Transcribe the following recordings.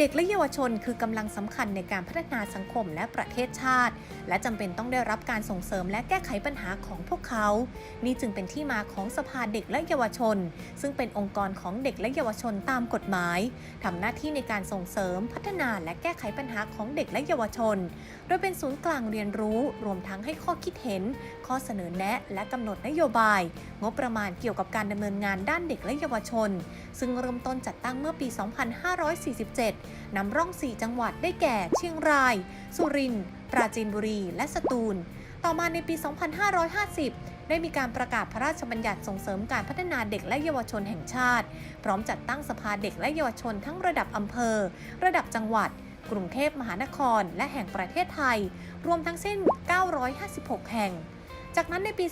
เด็กและเยาวชนคือกำลังสำคัญในการพัฒนาสังคมและประเทศชาติ และจำเป็นต้องได้รับการส่งเสริมและแก้ไขปัญหาของพวกเขา นี่จึงเป็นที่มาของสภาเด็กและเยาวชน ซึ่งเป็นองค์กรของเด็กและเยาวชนตามกฎหมายทำหน้าที่ในการส่งเสริมพัฒนาและแก้ไขปัญหาของเด็กและเยาวชน โดยเป็นศูนย์กลางเรียนรู้รวมทั้งให้ข้อคิดเห็น ข้อเสนอแนะ และกำหนดนโยบาย งบประมาณเกี่ยวกับการดำเนินงานด้านเด็กและเยาวชน ซึ่งเริ่มต้นจัดตั้งเมื่อปี 2547นำร่อง 4 จังหวัดได้แก่ เชียงราย สุรินทร์ ปราจีนบุรี และสตูล ต่อมาในปี 2550 ได้มีการประกาศพระราชบัญญัติส่งเสริมการพัฒนาเด็กและเยาวชนแห่งชาติ พร้อมจัดตั้งสภาเด็กและเยาวชนทั้งระดับอำเภอ ระดับจังหวัด กรุงเทพมหานคร และแห่งประเทศไทย รวมทั้งสิ้น 956 แห่งจากนั้นในปี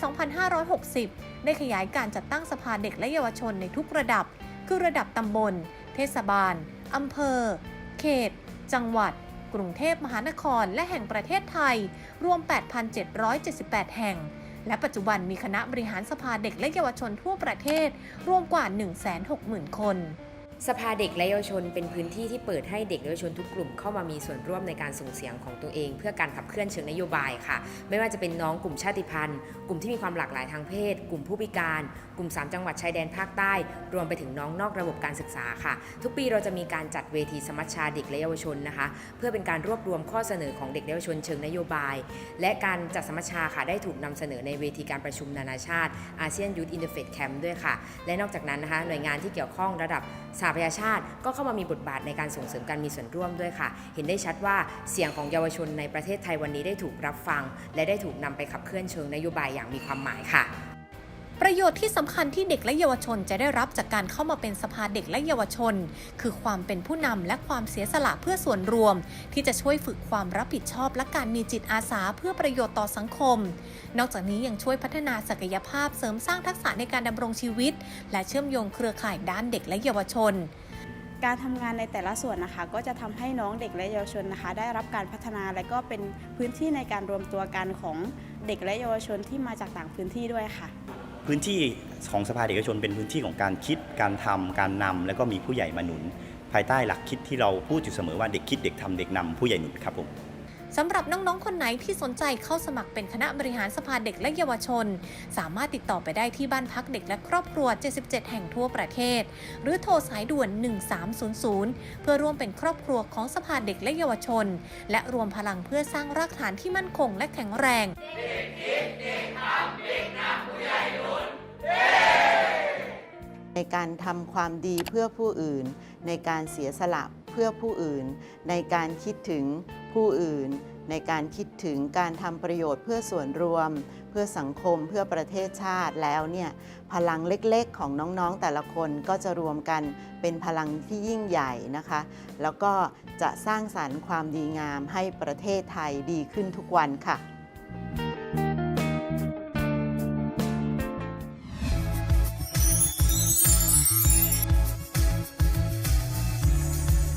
2560 ได้ขยายการจัดตั้งสภาเด็กและเยาวชนในทุกระดับ คือระดับตำบล เทศบาล อำเภอ เขต จังหวัด กรุงเทพมหานคร และแห่งประเทศไทย รวม 8,778 แห่ง และปัจจุบันมีคณะบริหารสภาเด็กและเยาวชนทั่วประเทศ รวมกว่า 160,000 คน สภาเด็กและเยาวชนเป็นพื้นที่ที่เปิดให้เด็กและเยาวชนทุกกลุ่มเข้ามามีส่วนร่วมในการส่งเสียงของตัวเอง เพื่อการขับเคลื่อนเชิงนโยบายค่ะ ไม่ว่าจะเป็นน้องกลุ่มชาติพันธุ์ กลุ่มที่มีความหลากหลายทางเพศ กลุ่มผู้พิการ กลุ่ม 3 จังหวัดชายแดนภาคใต้ รวมไปถึงน้องนอกระบบการศึกษาค่ะ ทุกปีเราจะมีการจัดเวทีสมัชชาเด็กและเยาวชนนะคะ เพื่อเป็นการรวบรวมข้อเสนอของเด็กและเยาวชนเชิงนโยบาย และการจัดสมัชชาค่ะได้ถูกนำเสนอในเวทีการประชุมนานาชาติอาเซียนยูทอินเตอร์เฟสแคมป์ด้วยค่ะ และนอกจากนั้นนะคะหน่วยงานที่เกี่ยวข้องระดับสหประชาชาติก็เข้ามามีบทบาทในการส่งเสริมการมีส่วนร่วมด้วยค่ะ เห็นได้ชัดว่าเสียงของเยาวชนในประเทศไทยวันนี้ได้ถูกรับฟัง และได้ถูกนำไปขับเคลื่อนเชิงนโยบายอย่างมีความหมายค่ะ ประโยชน์ที่สำคัญที่เด็กและเยาวชนจะได้รับจากการเข้ามาเป็นสภาเด็กและเยาวชน คือความเป็นผู้นำและความเสียสละเพื่อส่วนรวม ที่จะช่วยฝึกความรับผิดชอบ และการมีจิตอาสาเพื่อประโยชน์ต่อสังคม นอกจากนี้ยังช่วยพัฒนาศักยภาพเสริมสร้างทักษะในการดำรงชีวิต และเชื่อมโยงเครือข่ายด้านเด็กและเยาวชน การทำงานในแต่ละส่วนนะคะ ก็จะทำให้น้องเด็กและเยาวชนนะคะ ได้รับการพัฒนาและก็เป็นพื้นที่ในการรวมตัวกันของเด็กและเยาวชนที่มาจากต่างพื้นที่ด้วยค่ะ พื้นที่ของสภาเด็กเยาวชนเป็นพื้นที่ของการคิด การทำการนำและก็มีผู้ใหญ่มาหนุน ภายใต้หลักคิดที่เราพูดอยู่เสมอว่าเด็กคิดเด็กทำเด็กนำผู้ใหญ่หนุนครับผม สำหรับน้องๆ คนไหนที่สนใจเข้าสมัครเป็นคณะบริหารสภาเด็กและเยาวชน สามารถติดต่อไปได้ที่บ้านพักเด็กและครอบครัว 77 แห่งทั่วประเทศ หรือโทรสายด่วน 1300 เพื่อร่วมเป็นครอบครัวของสภาเด็กและเยาวชน และรวมพลังเพื่อสร้างรากฐานที่มั่นคงและแข็งแรงในการทำความดีเพื่อผู้อื่น ในการเสียสละเพื่อผู้อื่น ในการคิดถึง ผู้อื่น ในการคิดถึงการทำประโยชน์เพื่อส่วนรวม เพื่อสังคมเพื่อประเทศชาติแล้วเนี่ยพลังเล็กๆ ของน้องๆแต่ละคนก็จะรวมกันเป็นพลังที่ยิ่งใหญ่นะคะ แล้วก็จะสร้างสรรค์ความดีงามให้ประเทศไทยดีขึ้นทุกวันค่ะ